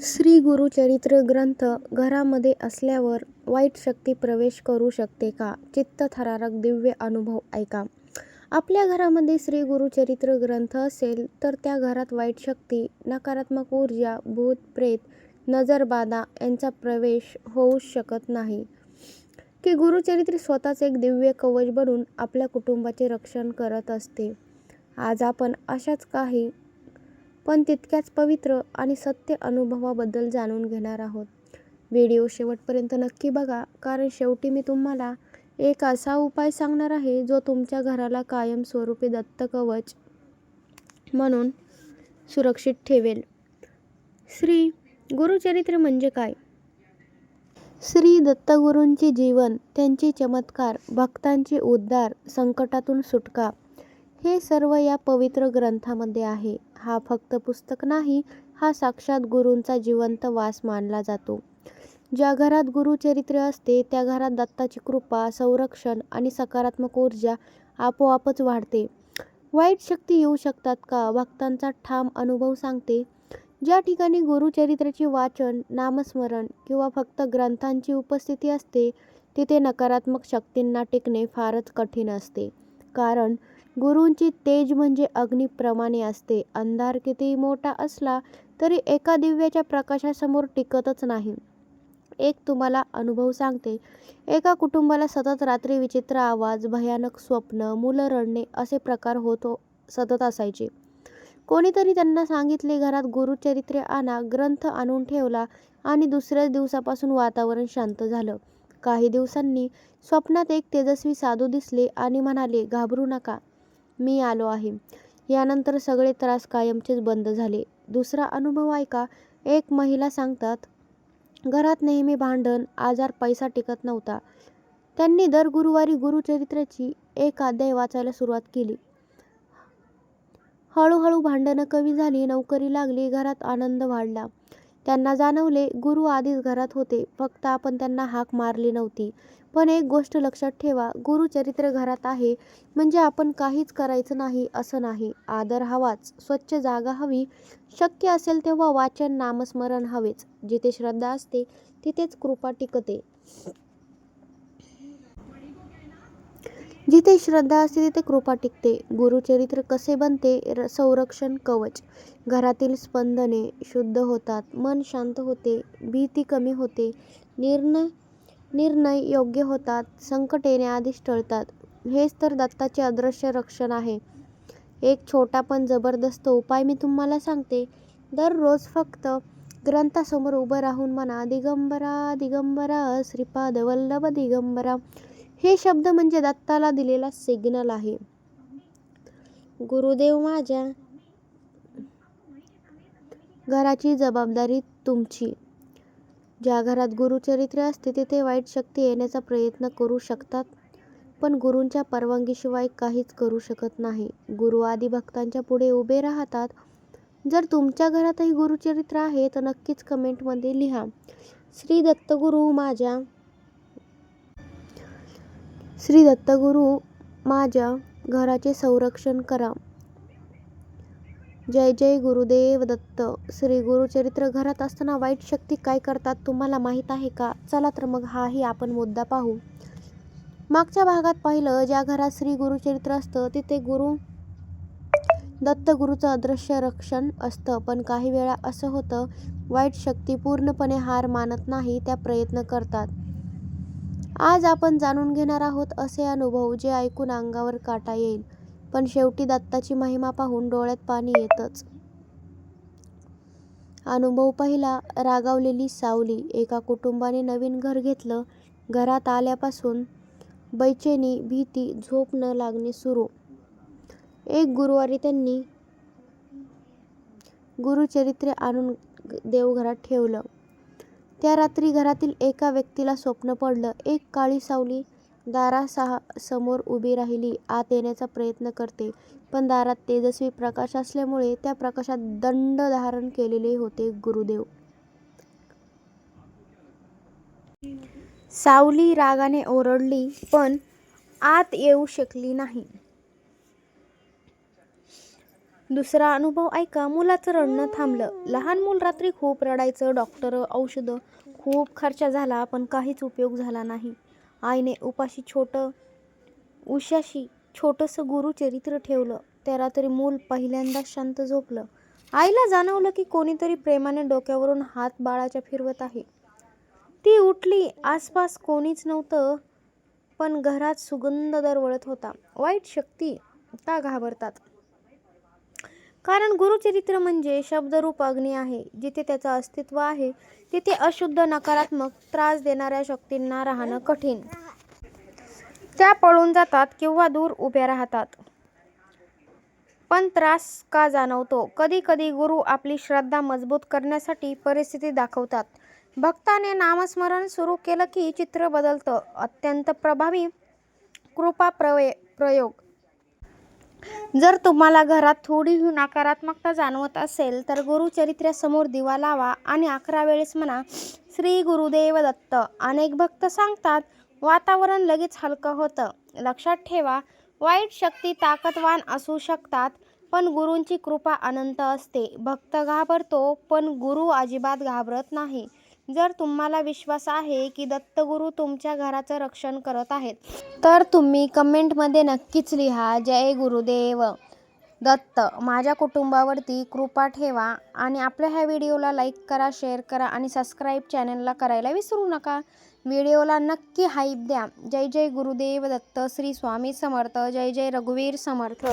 श्री गुरुचरित्र ग्रंथ घरामध्ये असल्यावर वाईट शक्ती प्रवेश करू शकते का? चित्तथरारक दिव्य अनुभव ऐका. आपल्या घरामध्ये श्री गुरुचरित्र ग्रंथ असेल तर त्या घरात वाईट शक्ती, नकारात्मक ऊर्जा, भूत, प्रेत, नजरबाधा यांचा प्रवेश होऊ शकत नाही. की गुरुचरित्र स्वतःच एक दिव्य कवच बनून आपल्या कुटुंबाचे रक्षण करत असते. आज आपण अशाच काही पण तितक्याच पवित्र आणि सत्य अनुभवाबद्दल जाणून घेणार आहोत. व्हिडिओ शेवटपर्यंत नक्की बघा कारण शेवटी मी तुम्हाला एक असा उपाय सांगणार आहे जो तुमच्या घराला कायमस्वरूपी दत्तकवच म्हणून सुरक्षित ठेवेल. श्री गुरुचरित्र म्हणजे काय? श्री दत्तगुरूंचे जीवन, त्यांचे चमत्कार, भक्तांचे उद्धार, संकटातून सुटका हे सर्व या पवित्र ग्रंथामध्ये आहे. हा फक्त पुस्तक नाही, हा साक्षात गुरूंचा जिवंत वास मानला जातो. ज्या घरात गुरुचरित्र असते त्या घरात दत्ताची कृपा, संरक्षण आणि सकारात्मक ऊर्जा आपोआपच वाढते. वाईट शक्ती येऊ शकतात का? भक्तांचा ठाम अनुभव सांगते. ज्या ठिकाणी गुरुचरित्राचे वाचन, नामस्मरण किंवा फक्त ग्रंथांची उपस्थिती असते तिथे नकारात्मक शक्तींना टिकणे फारच कठीण असते. कारण गुरूंची तेज म्हणजे अग्नीप्रमाणे असते. अंधार कितीही मोठा असला तरी एका दिव्याच्या प्रकाशासमोर टिकतच नाही. एक तुम्हाला अनुभव सांगते. एका कुटुंबाला सतत रात्री विचित्र आवाज, भयानक स्वप्न, मुलं रडणे असे प्रकार होत सतत असायचे. कोणीतरी त्यांना सांगितले घरात गुरुचरित्रे आणा. ग्रंथ आणून ठेवला आणि दुसऱ्याच दिवसापासून वातावरण शांत झालं. काही दिवसांनी स्वप्नात एक तेजस्वी साधू दिसले आणि म्हणाले, घाबरू नका, मी आलो आहे. यानंतर सगळे त्रास कायमचेच बंद झाले. दुसरा अनुभव ऐका. एक महिला सांगतात, घरात नेहमी भांडण, आजार, पैसा टिकत नव्हता. त्यांनी दर गुरुवारी गुरुचरित्राची एक अध्याय वाचायला सुरुवात केली. हळूहळू भांडणं कमी झाली, नोकरी लागली, घरात आनंद वाढला. त्यांना जाणवले गुरु आधीच घरात होते, फक्त आपण त्यांना हाक मारली नव्हती. पण एक गोष्ट लक्षात ठेवा, गुरुचरित्र घरात आहे म्हणजे आपण काहीच करायचं नाही असं नाही. आदर हवाच, स्वच्छ जागा हवी, शक्य असेल तेव्हा वाचन, नामस्मरण हवेच. जिथे श्रद्धा असते तिथेच कृपा टिकते. जिथे श्रद्धा असते तिथे कृपा टिकते. गुरुचरित्र कसे बनते? र संरक्षण कवच. घरातील स्पंदने शुद्ध होतात, मन शांत होते, भीती कमी होते, निर्णय निर्णय योग्य होतात, संकट येण्याआधीच टळतात. हेच तर दत्ताचे अदृश्य रक्षण आहे. एक छोटा पण जबरदस्त उपाय मी तुम्हाला सांगते. दररोज फक्त ग्रंथासमोर उभं राहून म्हणा, दिगंबरा दिगंबरा श्रीपाद वल्लभ दिगंबरा. हे शब्द म्हणजे दत्ताला दिलेला सिग्नल आहे. गुरुदेव माझ्या घराची जबाबदारी तुमची. ज्या घरात गुरुचरित्र असते तिथे वाईट शक्ती येण्याचा प्रयत्न करू शकतात पण गुरूंच्या परवानगीशिवाय काहीच करू शकत नाही. गुरू आदी भक्तांच्या पुढे उभे राहतात. जर तुमच्या घरातही गुरुचरित्र आहे तर नक्कीच कमेंटमध्ये लिहा, श्री दत्तगुरू माझ्या श्री दत्तगुरू माझ्या घराचे संरक्षण करा. जय जय गुरुदेव दत्त. श्री गुरुचरित्र घरात असताना वाईट शक्ती काय करतात तुम्हाला माहीत आहे का? चला तर मग हाही आपण मुद्दा पाहू. मागच्या भागात पाहिलं, ज्या घरात श्री गुरुचरित्र असतं तिथे गुरु दत्त गुरुचं अदृश्य रक्षण असतं. पण काही वेळा असं होतं, वाईट शक्ती पूर्णपणे हार मानत नाही, त्या प्रयत्न करतात. आज आपण जाणून घेणार आहोत असे अनुभव जे ऐकून अंगावर काटा येईल, पण शेवटी दत्ताची महिमा पाहून डोळ्यात पाणी येतंच. अनुभव पहिला. रागावलेली सावली. एका कुटुंबाने नवीन घर घेतलं. घरात आल्यापासून बैचेनी, भीती, झोप न लागणे सुरू. एक गुरुवारी त्यांनी गुरुचरित्र आणून देवघरात ठेवलं. त्या रात्री घरातील एका व्यक्तीला स्वप्न पडलं, एक काळी सावली दारासमोर उभी राहिली, आत येण्याचा प्रयत्न करते. पण दारात तेजस्वी प्रकाश असल्यामुळे त्या प्रकाशात दंड धारण केलेले होते गुरुदेव. सावली रागाने ओरडली पण आत येऊ शकली नाही. दुसरा अनुभव ऐका मुलाचं रडणं थांबलं लहान मूल रात्री खूप रडायचं डॉक्टर औषधं खूप खर्च झाला पण काहीच उपयोग झाला नाही आईने उपाशी छोटं उशाशी छोटंसं गुरुचरित्र ठेवलं. त्या रात्री मूल पहिल्यांदा शांत झोपलं. आईला जाणवलं की कोणीतरी प्रेमाने डोक्यावरून हात बाळाच्या फिरवत आहे. ती उठली आसपास कोणीच नव्हतं पण घरात सुगंध दरवळत होता. वाईट शक्ती का घाबरतात? कारण गुरुचरित्र म्हणजे शब्दरूप अग्नी आहे जिथे त्याचं अस्तित्व आहे तिथे अशुद्ध नकारात्मक त्रास देणाऱ्या शक्तींना राहणं कठीण. त्या पळून जातात किंवा दूर उभ्या राहतात. पण त्रास का जाणवतो? कधी कधी गुरु आपली श्रद्धा मजबूत करण्यासाठी परिस्थिती दाखवतात. भक्ताने नामस्मरण सुरू केलं की चित्र बदलतं. अत्यंत प्रभावी कृपा प्रवे प्रयोग. जर तुम्हाला घरात थोडीही नकारात्मकता जाणवत असेल तर गुरुचरित्रासमोर दिवा लावा आणि अकरा वेळेस म्हणा श्री गुरुदेव दत्त. अनेक भक्त सांगतात वातावरण लगेच हलकं होतं. लक्षात ठेवा वाईट शक्ती ताकदवान असू शकतात पण गुरूंची कृपा अनंत असते. भक्त घाबरतो पण गुरु अजिबात घाबरत नाही. जर तुम्हाला विश्वास आहे की दत्तगुरू तुमच्या घराचं रक्षण करत आहेत तर तुम्ही कमेंटमध्ये नक्कीच लिहा जय गुरुदेव. दत्त माझ्या कुटुंबावरती कृपा ठेवा आणि आपल्या ह्या व्हिडिओला लाईक करा शेअर करा आणि सबस्क्राईब चॅनलला करायला विसरू नका. व्हिडिओला नक्की हाईप द्या. जय जय गुरुदेव दत्त श्री स्वामी समर्थ जय जय रघुवीर समर्थ.